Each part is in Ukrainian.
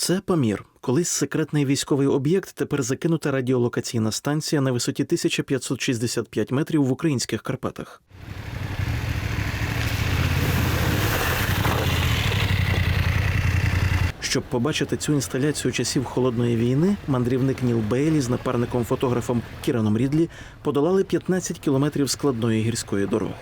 Це Памір, колись секретний військовий об'єкт, тепер закинута радіолокаційна станція на висоті 1565 метрів в українських Карпатах. Щоб побачити цю інсталяцію часів холодної війни, мандрівник Ніл Бейлі з напарником фотографом Кіраном Рідлі подолали 15 кілометрів складної гірської дороги.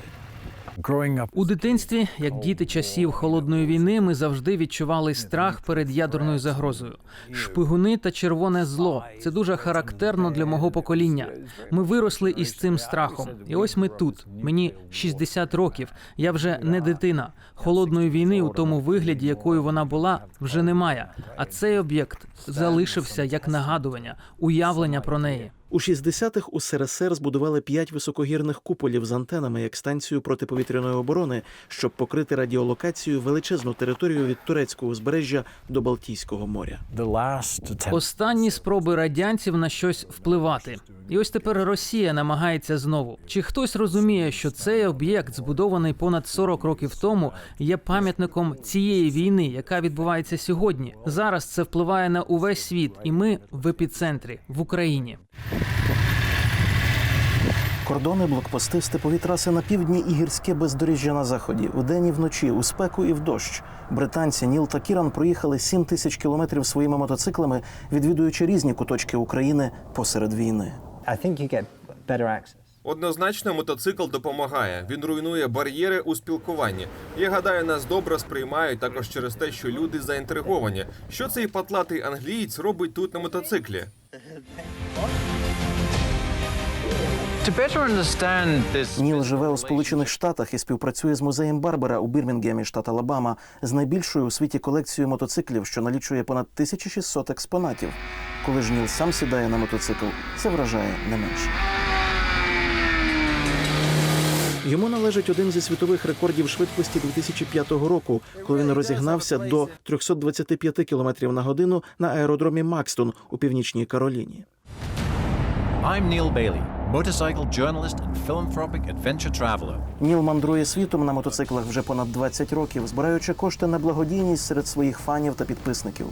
У дитинстві, як діти часів холодної війни, ми завжди відчували страх перед ядерною загрозою. Шпигуни та червоне зло це дуже характерно для мого покоління. Ми виросли із цим страхом. І ось ми тут. Мені 60 років. Я вже не дитина. Холодної війни у тому вигляді, якою вона була, вже немає. А цей об'єкт залишився як нагадування, уявлення про неї. У 60-х у СРСР збудували п'ять високогірних куполів з антенами як станцію протиповітряної оборони, щоб покрити радіолокацію величезну територію від турецького узбережжя до Балтійського моря. Останні спроби радянців на щось впливати. І ось тепер Росія намагається знову. Чи хтось розуміє, що цей об'єкт, збудований понад 40 років тому, є пам'ятником цієї війни, яка відбувається сьогодні? Зараз це впливає на увесь світ, і ми в епіцентрі в Україні. Кордони, блокпости, степові траси на півдні і гірське бездоріжжя на заході. Вдень і вночі, у спеку і в дощ. Британці Ніл та Кіран проїхали 7 тисяч кілометрів своїми мотоциклами, відвідуючи різні куточки України посеред війни. I think you get better access. Однозначно, мотоцикл допомагає. Він руйнує бар'єри у спілкуванні. Я гадаю, нас добре сприймають також через те, що люди заінтриговані. Що цей патлатий англієць робить тут на мотоциклі? Ніл живе у Сполучених Штатах і співпрацює з музеєм Барбера у Бірмінгемі, штат Алабама, з найбільшою у світі колекцією мотоциклів, що налічує понад 1600 експонатів. Коли ж Ніл сам сідає на мотоцикл, це вражає не менше. Йому належить один зі світових рекордів швидкості 2005 року, коли він розігнався до 325 км на годину на аеродромі Макстон у північній Кароліні. I'm Neil Bailey, motorcycle journalist and philanthropic adventure traveler. Ніл мандрує світом на мотоциклах вже понад 20 років, збираючи кошти на благодійність серед своїх фанів та підписників.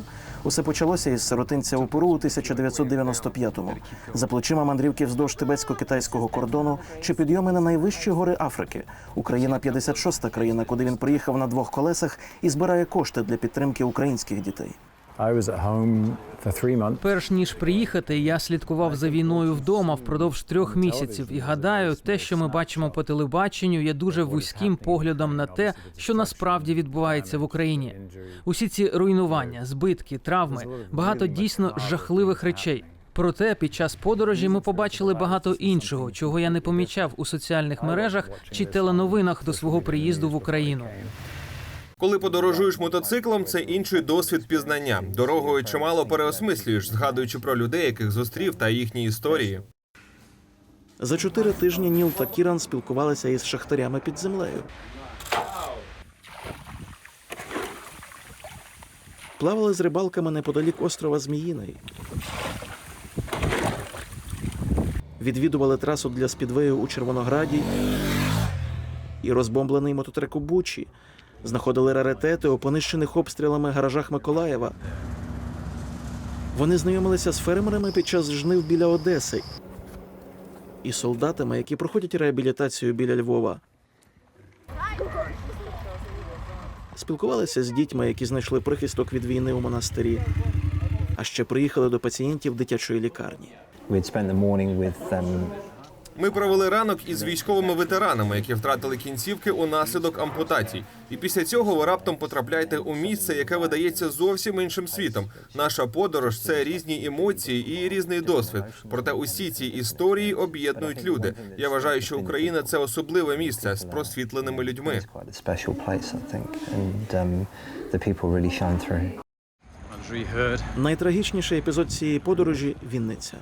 Усе почалося із сиротинця у Перу у 1995-му. За плечима мандрівки вздовж тибетсько-китайського кордону чи підйоми на найвищі гори Африки. Україна 56-та країна, куди він приїхав на двох колесах і збирає кошти для підтримки українських дітей. Перш ніж приїхати, я слідкував за війною вдома впродовж трьох місяців. І гадаю, те, що ми бачимо по телебаченню, є дуже вузьким поглядом на те, що насправді відбувається в Україні. Усі ці руйнування, збитки, травми, багато дійсно жахливих речей. Проте під час подорожі ми побачили багато іншого, чого я не помічав у соціальних мережах чи теленовинах до свого приїзду в Україну. Коли подорожуєш мотоциклом, це інший досвід пізнання. Дорогою чимало переосмислюєш, згадуючи про людей, яких зустрів та їхні історії. За чотири тижні Ніл та Кіран спілкувалися із шахтарями під землею. Плавали з рибалками неподалік острова Зміїний. Відвідували трасу для спідвею у Червонограді і розбомблений мототрек у Бучі. Знаходили раритети у понищених обстрілами гаражах Миколаєва. Вони знайомилися з фермерами під час жнив біля Одеси і солдатами, які проходять реабілітацію біля Львова. Спілкувалися з дітьми, які знайшли прихисток від війни у монастирі. А ще приїхали до пацієнтів дитячої лікарні. Ми провели ранок із військовими ветеранами, які втратили кінцівки унаслідок ампутацій. І після цього ви раптом потрапляєте у місце, яке видається зовсім іншим світом. Наша подорож це різні емоції і різний досвід. Проте усі ці історії об'єднують люди. Я вважаю, що Україна це особливе місце з просвітленими людьми. um. Найтрагічніший епізод цієї подорожі Вінниця.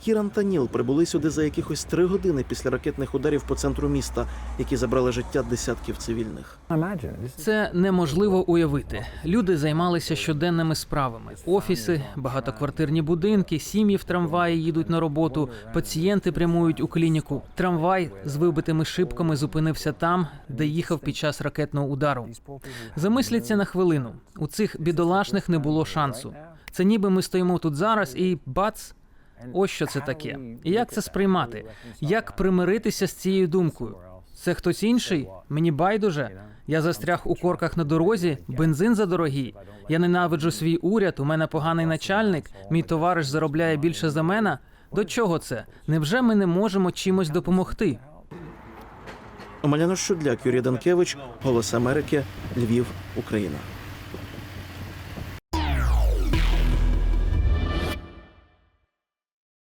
Кіран та Ніл прибули сюди за якихось три години після ракетних ударів по центру міста, які забрали життя десятків цивільних. Це неможливо уявити. Люди займалися щоденними справами: офіси, багатоквартирні будинки, сім'ї в трамваї їдуть на роботу, пацієнти прямують у клініку. Трамвай з вибитими шибками зупинився там, де їхав під час ракетного удару. Замисляться на хвилину. У цих бідолашних не було шансу. Це ніби ми стоїмо тут зараз і бац. Ось що це таке. І як це сприймати? Як примиритися з цією думкою? Це хтось інший? Мені байдуже. Я застряг у корках на дорозі, бензин задорогий. Я ненавиджу свій уряд. У мене поганий начальник. Мій товариш заробляє більше за мене. До чого це? Невже ми не можемо чимось допомогти? Омеляна Щудляк, Юрій Данкевич, Голос Америки, Львів, Україна.